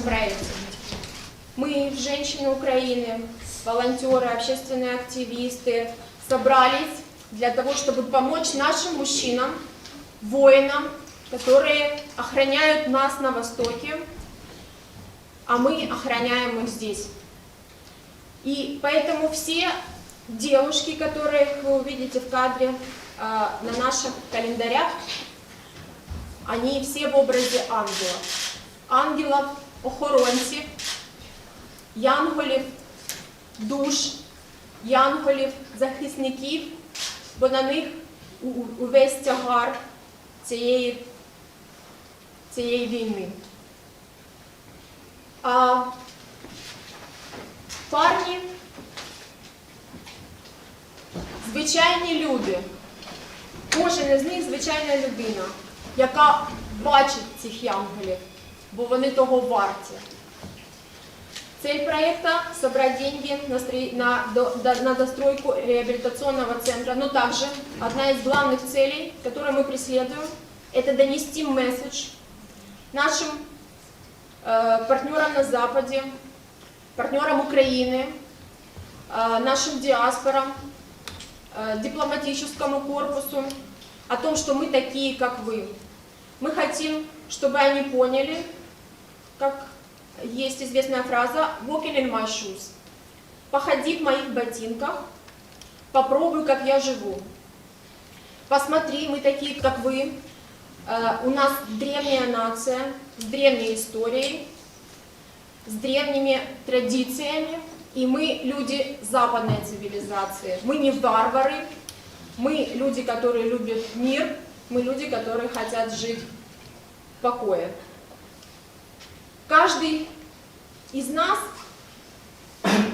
нашем. Мы, женщины Украины, волонтеры, общественные активисты, собрались для того, чтобы помочь нашим мужчинам, воинам, которые охраняют нас на Востоке, а мы охраняем их здесь. И поэтому все девушки, которые вы увидите в кадре а, на наших календарях, они все в образе ангелов. Ангелов, охоронців, янголів, душ, янголів, захисників, бо на них увесь тягар цієї, цієї війни. А парні звичайні люди. Кожен із них звичайна людина, яка бачить цих янголів, бо вони того варті. Цель проекта – собрать деньги на, на, до- до- на достройку реабилитационного центра, но также одна из главных целей, которую мы преследуем, это донести месседж нашим э, партнерам на Западе, партнерам Украины, э, нашим диаспорам, э, дипломатическому корпусу о том, что мы такие, как вы. Мы хотим, чтобы они поняли, как есть известная фраза «walking in my shoes». «Походи в моих ботинках, попробуй, как я живу». Посмотри, мы такие, как вы. Э, У нас древняя нация с древней историей, с древними традициями, и мы люди западной цивилизации. Мы не варвары, мы люди, которые любят мир, мы люди, которые хотят жить в покое. Каждый из нас,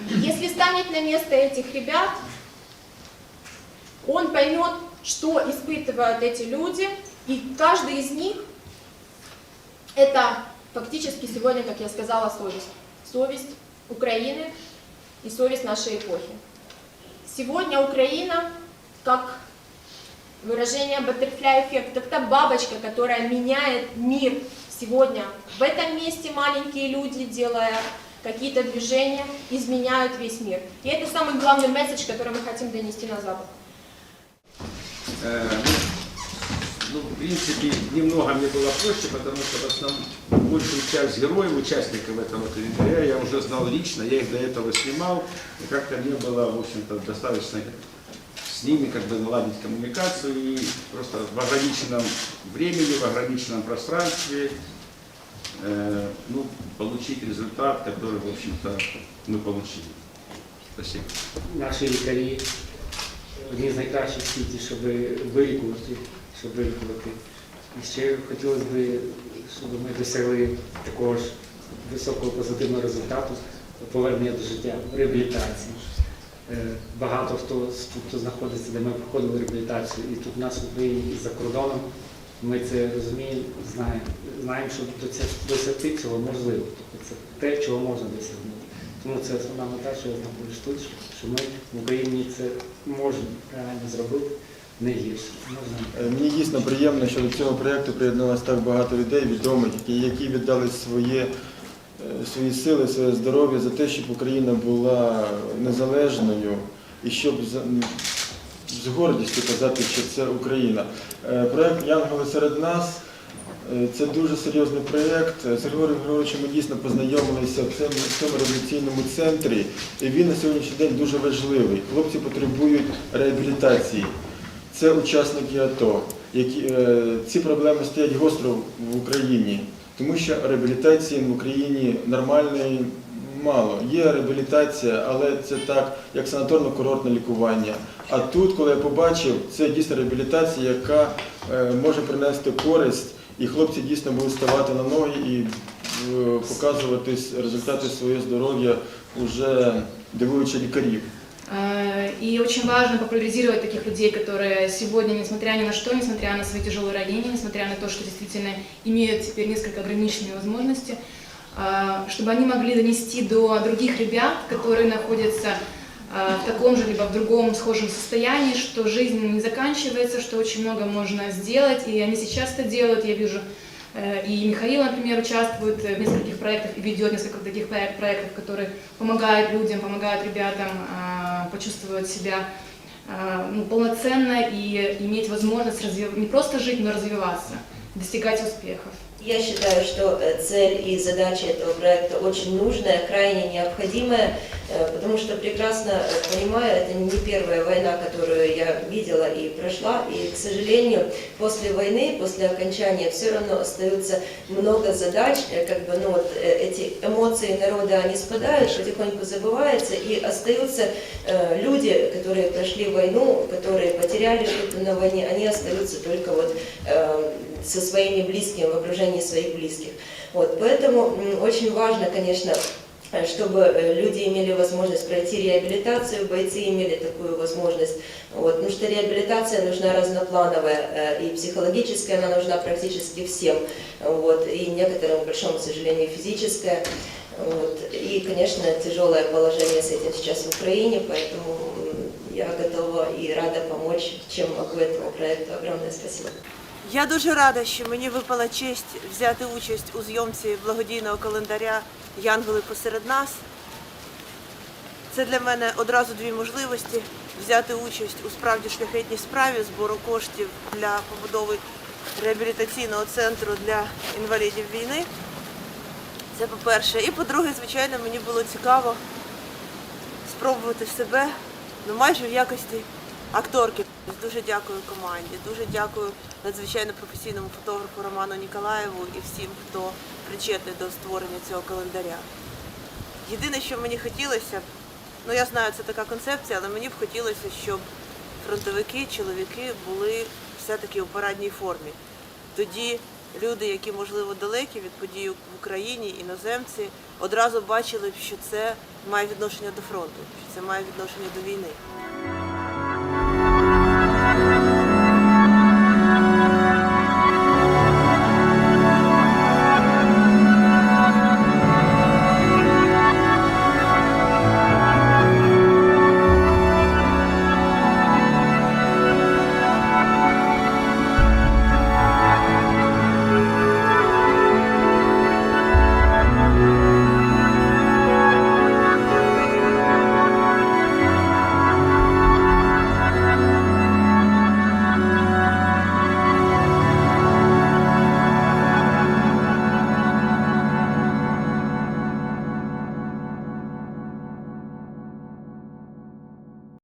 если станет на место этих ребят, он поймет, что испытывают эти люди, и каждый из них это фактически сегодня, как я сказала, совесть. Совесть Украины и совесть нашей эпохи. Сегодня Украина, как выражение butterfly эффект, это бабочка, которая меняет мир сегодня. В этом месте маленькие люди, делая какие-то движения, изменяют весь мир. И это самый главный месседж, который мы хотим донести на Запад. Э, Ну, в принципе, немного мне было проще, потому что в основном большую часть героев, участников этого календаря я уже знал лично, я их до этого снимал, и как-то мне было, в общем-то, достаточно с ними как бы наладить коммуникацию и просто в ограниченном времени, в ограниченном пространстве э, ну, получить результат, который, в общем-то, мы получили. Спасибо. Наші лікарі одні з найкращих в світі, щоб вилікувати, щоб вилікувати. І ще хотілося б, щоб ми досягли такого ж високого позитивного результату повернення до життя, реабілітації. Е, Багато хто тут знаходиться, де ми проходили реабілітацію, і тут у нас в Україні, і за кордоном. Ми це розуміємо, знаємо, знаємо, що до досягти цього можливо. Тобто це те, чого можна досягнути. Тому це основна мета, що я знаходжусь тут, що ми в Україні це можемо реально зробити не гірше. Е, Мені дійсно приємно, що до цього проєкту приєдналось так багато людей, відомих, які, віддали своє, свої сили, своє здоров'я за те, щоб Україна була незалежною і щоб з гордістю казати, що це Україна. Е, Проєкт Янголи серед нас. е, Це дуже серйозний проєкт. З Григорієм Григоровичем ми дійсно познайомилися в цьому, в реабілітаційному центрі, і він на сьогоднішній день дуже важливий. Хлопці потребують реабілітації. Це учасники АТО. Е, ці проблеми стоять гостро в Україні, тому що реабілітації в Україні нормальної мало. Є реабілітація, але це так, як санаторно-курортне лікування. А тут, коли я побачив, це дійсно реабілітація, яка е, може принести користь, і хлопці дійсно будуть ставати на ноги і е, показувати результати свого здоров'я, уже дивуючи лікарів. Э, И очень важно популяризировать таких людей, которые сегодня, несмотря ни на что, несмотря на свои тяжелые ранения, несмотря на то, что действительно имеют теперь несколько ограниченные возможности, э, чтобы они могли донести до других ребят, которые находятся э, в таком же либо в другом схожем состоянии, что жизнь не заканчивается, что очень много можно сделать, и они сейчас это делают. Я вижу И Михаил, например, участвует в нескольких проектах и ведет несколько таких проек- проектов, которые помогают людям, помогают ребятам а, почувствовать себя ну, полноценно и иметь возможность развив- не просто жить, но развиваться, достигать успехов. Я считаю, что э, цель и задача этого проекта очень нужная, крайне необходимая, э, потому что прекрасно э, понимаю, это не первая война, которую я видела и прошла, и, к сожалению, после войны, после окончания все равно остается много задач, как бы, ну вот эти эмоции народа, они спадают, потихоньку забывается, и остаются люди, которые прошли войну, которые потеряли что-то на войне, они остаются только вот со своими близкими, в окружении своих близких. Вот, поэтому очень важно, конечно, э, чтобы э, люди имели возможность пройти реабилитацию, бойцы имели такую возможность. Вот, потому что реабилитация нужна разноплановая, э, и психологическая она нужна практически всем, вот, и некоторым, к большому сожалению, физическая. Вот, и, конечно, тяжелое положение с этим сейчас в Украине, поэтому я готова и рада помочь, чем могу этому проекту. Огромное спасибо. Я дуже рада, що мені випала честь взяти участь у зйомці благодійного календаря Янголи посеред нас. Це для мене одразу дві можливості взяти участь у справді шляхетній справі збору коштів для побудови реабілітаційного центру для інвалідів війни. Це по-перше. І по-друге, звичайно, мені було цікаво спробувати себе ну, майже в якості акторки. Дуже дякую команді, дуже дякую надзвичайно професійному фотографу Роману Ніколаєву і всім, хто причетний до створення цього календаря. Єдине, що мені хотілося, ну я знаю, це така концепція, але мені б хотілося, щоб фронтовики, чоловіки були все-таки у парадній формі. Тоді люди, які, можливо, далекі від подій в Україні, іноземці, одразу бачили б, що це має відношення до фронту, що це має відношення до війни.